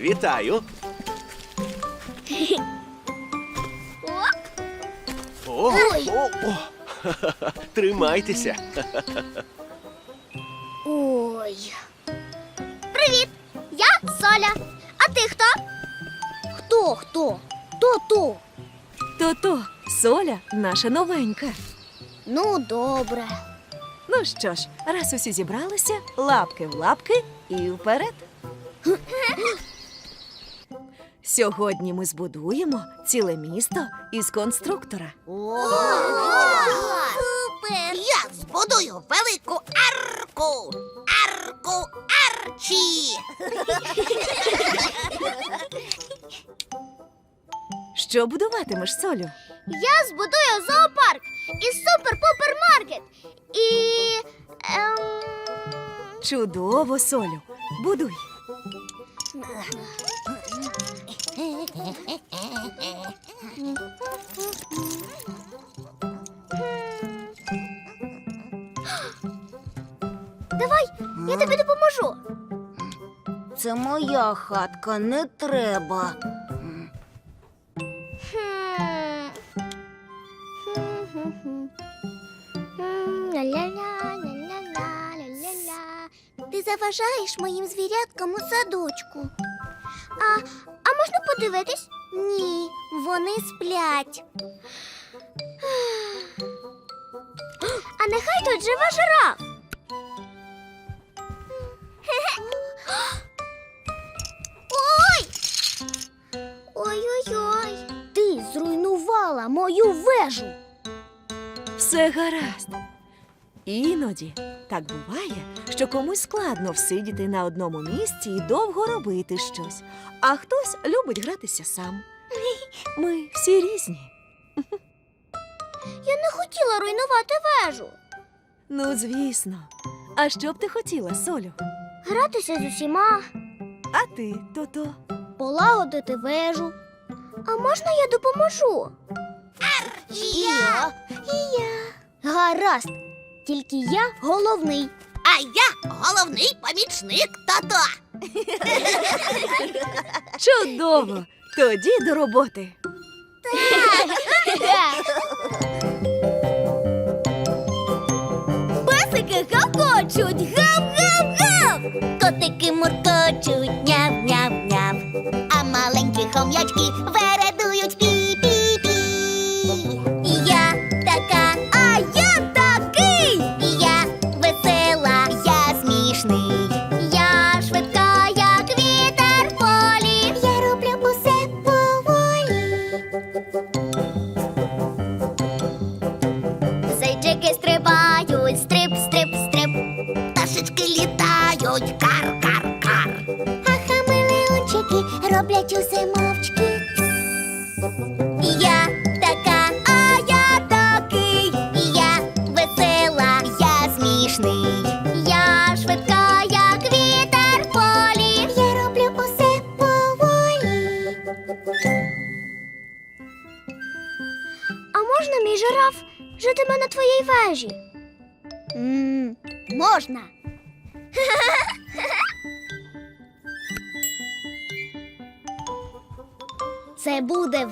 Вітаю. О, о, о. Тримайтеся. Ой. Привіт! Я Соля. А ти хто? Хто хто? То-то. То-то, Соля наша новенька. Ну, добре. Ну що ж, раз усі зібралися, лапки в лапки і вперед. Сьогодні ми збудуємо ціле місто із конструктора. Супер! Я збудую велику арку. Арку Арчі. Що будуватимеш, Солю? Я збудую зоопарк і супер-пупер-маркет. І. Ем... Чудово, Солю. Будуй. Давай, я тобі допоможу. Це моя хатка, не треба. Ти заважаєш моїм звіряткам у садочку. А можна подивитись? Ні, вони сплять. А нехай тут живе жираф. Ой! Ой-ой-ой. Ти зруйнувала мою вежу. Все гаразд. Іноді так буває, що комусь складно всидіти на одному місці і довго робити щось, а хтось любить гратися сам. Ми всі різні. Я не хотіла руйнувати вежу. Ну, звісно. А що б ти хотіла, Солю? Гратися з усіма, А ти, то-то? полагодити вежу. А можна я допоможу? І я. І я. Гаразд. Тільки я головний. А я головний помічник тато. Чудово! Тоді до роботи. Песики роблять усе мовчки. Я така, а я такий. І я весела, я смішний. Я швидка, як вітер в полі. Я роблю усе поволі. А можна мій жираф житиме на твоїй вежі? м можна.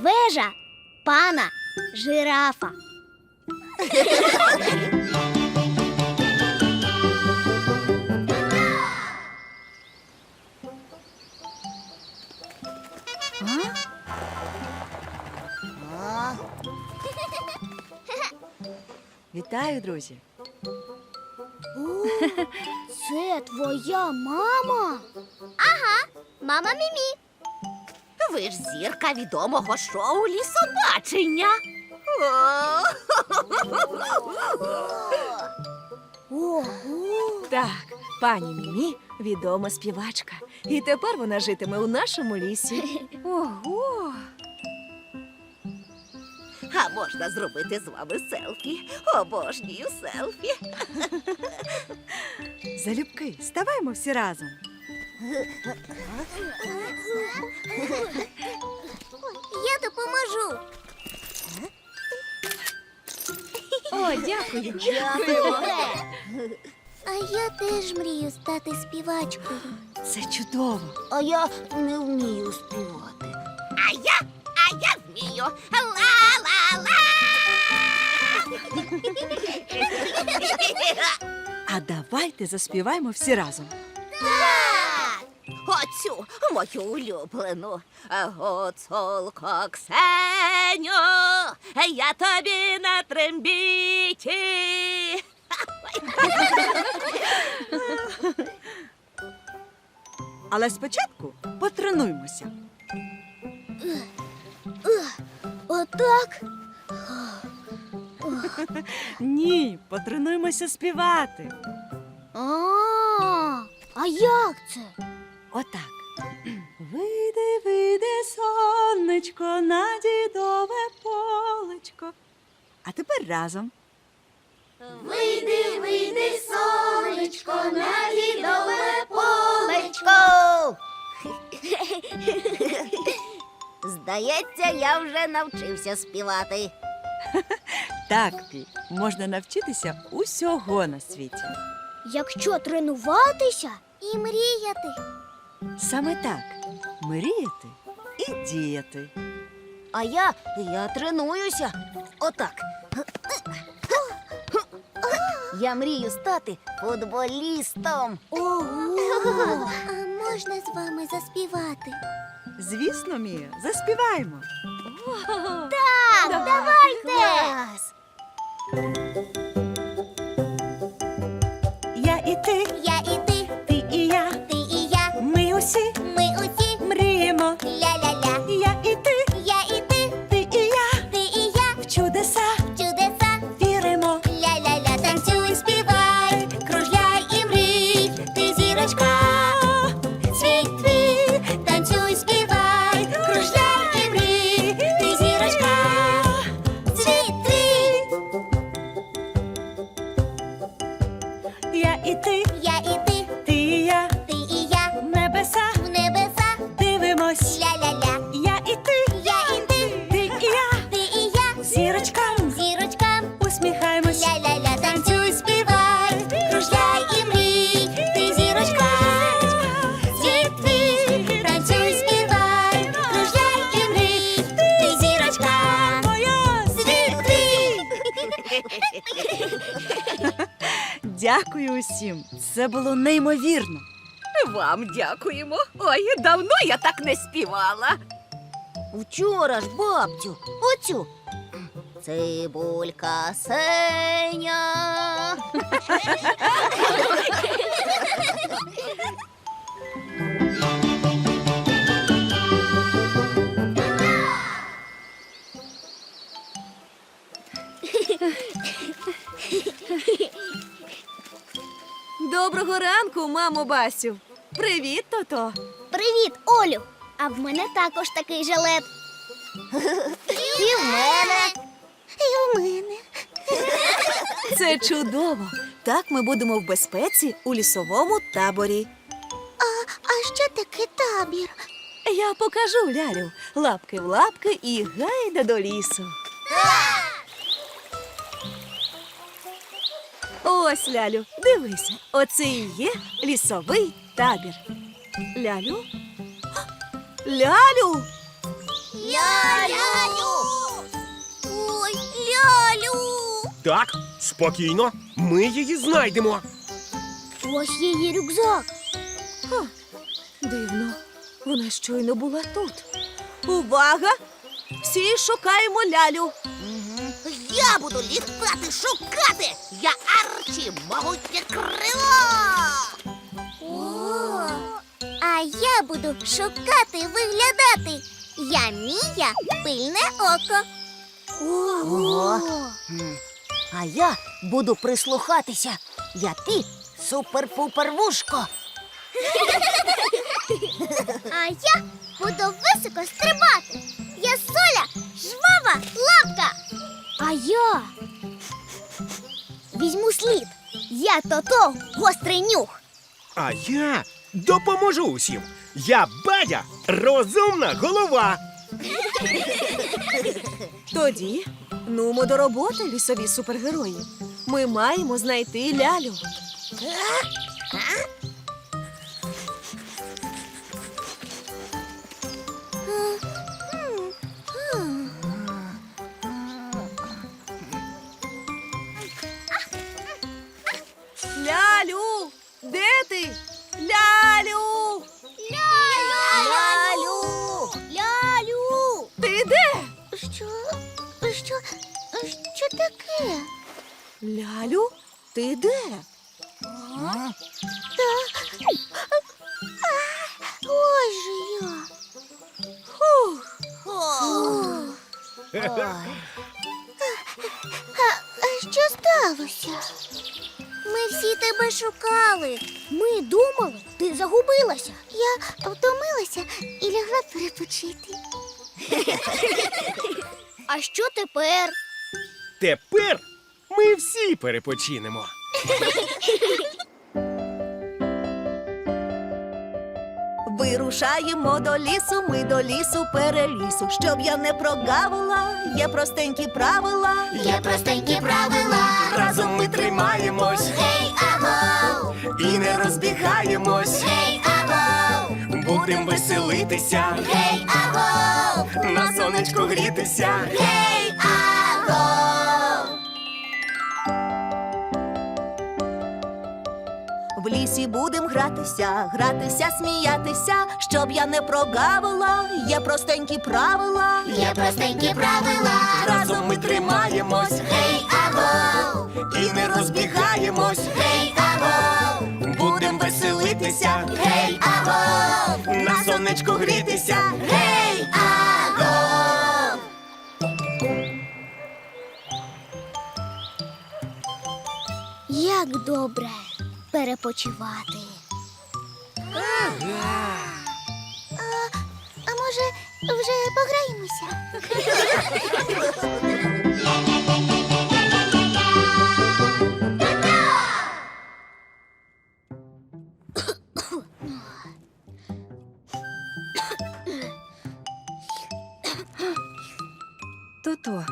Вежа пана жирафа. Вітаю, друзі! Це твоя мама? Ага, Мама Мімі. Ви ж зірка відомого шоу лісобачення. Ого! Так, пані Мімі відома співачка. І тепер вона житиме у нашому лісі. Ого! А можна зробити з вами селфі. Обожнюю селфі. Залюбки, ставаймо всі разом. Я допоможу. О, дякую. А я теж мрію стати співачкою. Це чудово. А я не вмію співати. А я, а я вмію. Ла-ла-ла. А давайте заспіваємо всі разом. Оцю мою улюблену гуцулко Ксеню, я тобі на трембіті. Але спочатку потренуймося. Отак? Ні, потренуймося співати. А, а як це? Отак. Вийди, вийди, сонечко, на дідове полечко. А тепер разом. Вийди, вийди, сонечко, на дідове полечко. Здається, я вже навчився співати. Так, Пі, можна навчитися усього на світі. Якщо тренуватися і мріяти. Саме так мріяти і діяти. А я, я тренуюся. Отак. Я мрію стати футболістом. Ого! А можна з вами заспівати? Звісно, Мія, заспіваємо. Так, давайте! Клас! Я і ти, Я і Дякую усім. Це було неймовірно. Вам дякуємо. Ой, давно я так не співала. Вчора ж, бабцю, оцю. Цибулька Сеня. Доброго ранку, мамо Басю. Привіт, тото. Привіт, Олю! А в мене також такий жилет. І в мене. І в мене. Це чудово. Так ми будемо в безпеці у лісовому таборі. А що таке табір? Я покажу лялю. Лапки в лапки і гайда до лісу. Ось, лялю, дивися, оце і є лісовий табір. Лялю? Лялю! Лялю! Ой, лялю! Так, спокійно. Ми її знайдемо. Ось її рюкзак. Дивно, вона щойно була тут. Увага! Всі шукаємо лялю. Я буду літати, шукати. Я Арчі, могутнє крило. А я буду шукати, виглядати. Я Мія, пильне око. Ого! А я буду прислухатися. Я ти супер-пупер вушко. А я буду високо стрибати. Я соля, жвава лапка. А я візьму слід. Я тото гострий нюх. А я допоможу усім. Я Бадя, розумна голова. Тоді нумо до роботи, лісові супергерої. Ми маємо знайти лялю. Лялю! Ти де? Же я. Фух. А що сталося? Ми всі тебе шукали. Ми думали, ти загубилася. Я втомилася і лягла перепочити. А що тепер? Тепер ми всі перепочинемо. Вирушаємо до лісу, ми до лісу перелісу. Щоб я не прогавила, є простенькі правила. Є простенькі правила. Разом ми тримаємось Гей, аго! і не розбігаємось. Гей, аго! Будем веселитися, Гей, аго! на сонечку грітися. Гей, аго! В лісі будем гратися, гратися, сміятися. Щоб я не прогавила, є простенькі правила. Є простенькі правила. Разом ми тримаємось Гей, аго! і не розбігаємось. Гей, аго! Будем веселитися, Гей, аго! на сонечку грітися. Гей, аго! Як добре перепочивати. А, а може, вже пограємося? Тото,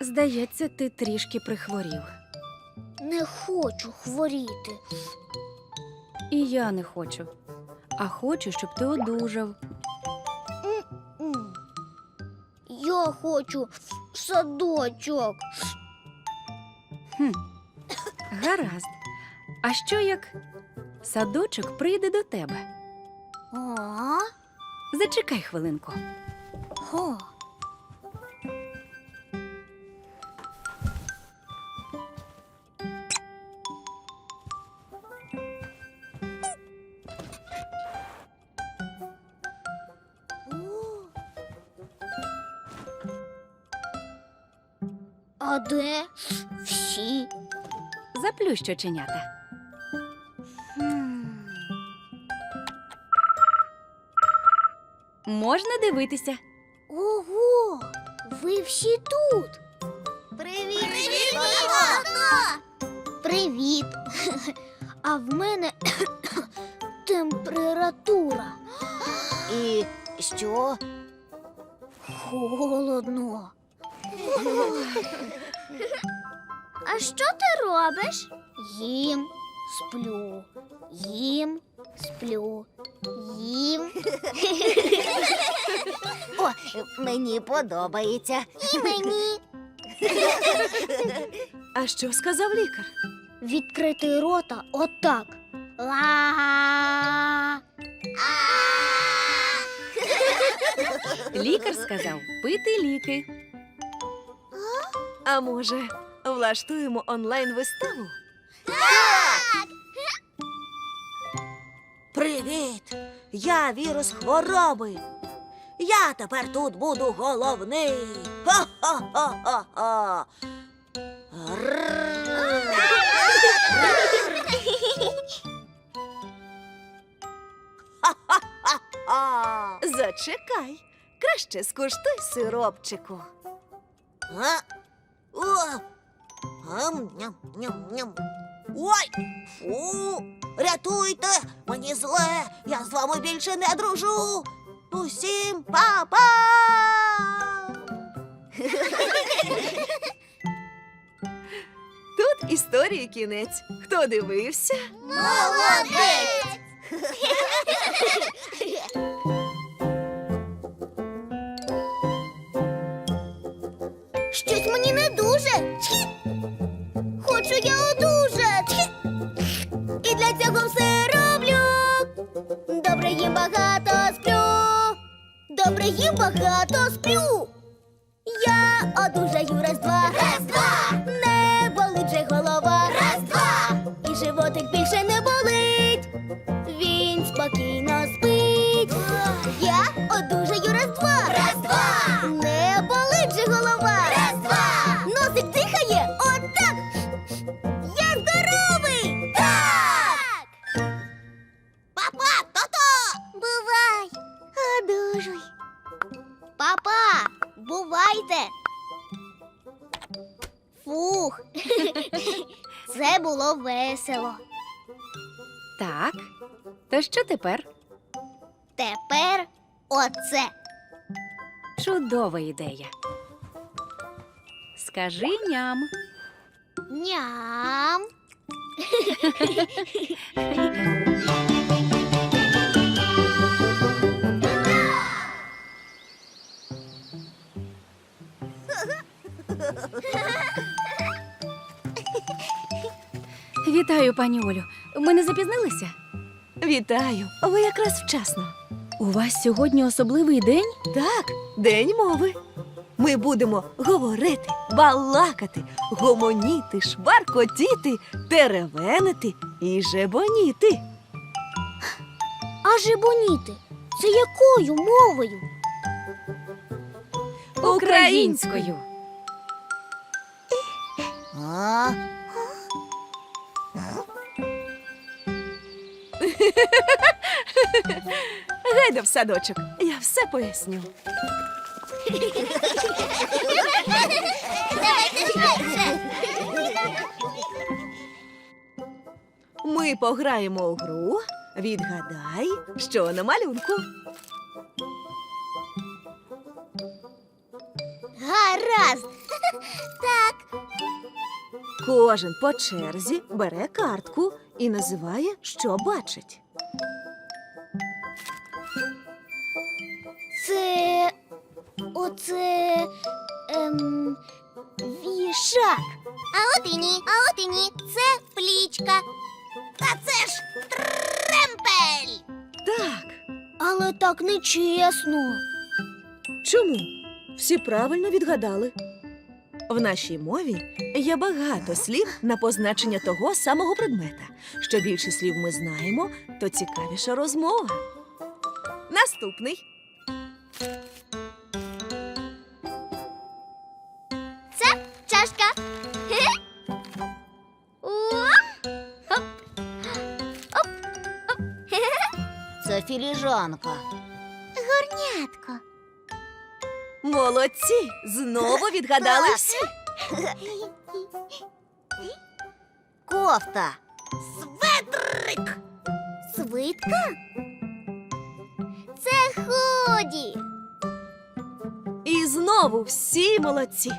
здається, ти трішки прихворів. Не хочу хворіти. І я не хочу. А хочу, щоб ти одужав. М. Я хочу в садочок. Гаразд. А що як садочок прийде до тебе? А? Зачекай хвилинку. О. А де всі? Заплющ оченята. Можна дивитися. Ого! Ви всі тут. Привіт! Привіт! Привіт! А в мене температура. І що? Холодно. А що ти робиш? Їм, сплю, їм, сплю, їм. О, мені подобається. І мені. А що сказав лікар? Відкрити рота отак. Ла. Лікар сказав пити ліки. А може, влаштуємо онлайн-виставу? Привіт! Привіт! Я вірус хвороби. Я тепер тут буду головний. Ха-ха-ха-ха-ха. Зачекай. Краще скуштуй сиропчику. А? О! Ам, ням, ням, ням. Ой! Фу! Рятуйте! Мені зле! Я з вами більше не дружу! Усім па-па! Тут історії кінець. Хто дивився? Молодець! багато сплю. Я одужаю раз-два. Що тепер? Тепер оце. Чудова ідея. Скажи ням. Ням. Вітаю, пані Олю. Ми не запізнилися? Вітаю! Ви якраз вчасно. У вас сьогодні особливий день? Так, день мови. Ми будемо говорити, балакати, гомоніти, шваркотіти, теревенити і жебоніти. А жебоніти? Це якою мовою? Українською. А? Гайда в садочок, я все поясню. Давайте швидше. Ми пограємо у гру. Відгадай, що на малюнку. Гаразд. Так. Кожен по черзі бере картку і називає, що бачить. Це. Оце. Ем, вішак. А от і ні, а от і ні. Це плічка. Та це ж тремпель. Так, Але так нечесно. чому? Всі правильно відгадали. В нашій мові є багато слів на позначення того самого предмета. Що більше слів ми знаємо, то цікавіша розмова. Наступний. Це чашка. Це філіжанка. Горнятко. Молодці! Знову відгадали Клас. всі. Кофта. Светрик. Свитка? Це ході. І знову всі молодці.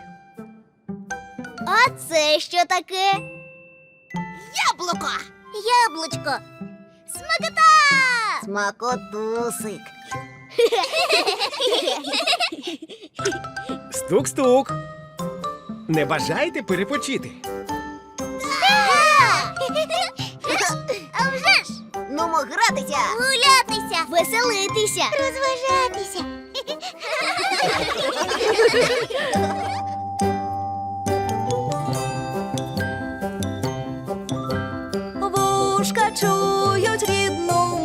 А це що таке? Яблуко. Яблучко. Смакота. Смакотусик. Стук-стук. Не бажаєте перепочити? А вже ж! Ну, гратися, гулятися, веселитися, розважатися. Вушка чують рідну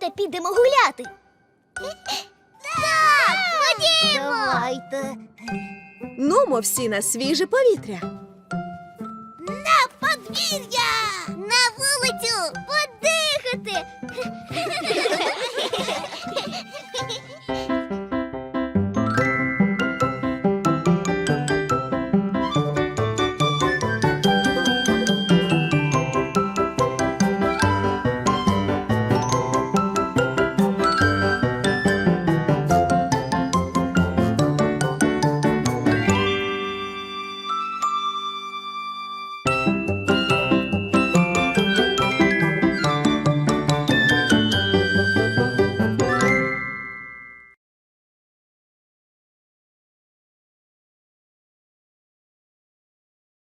Давайте підемо гуляти. Так, ходімо! Давайте. Нумо всі на свіже повітря. На подвір'я! На вулицю подихати!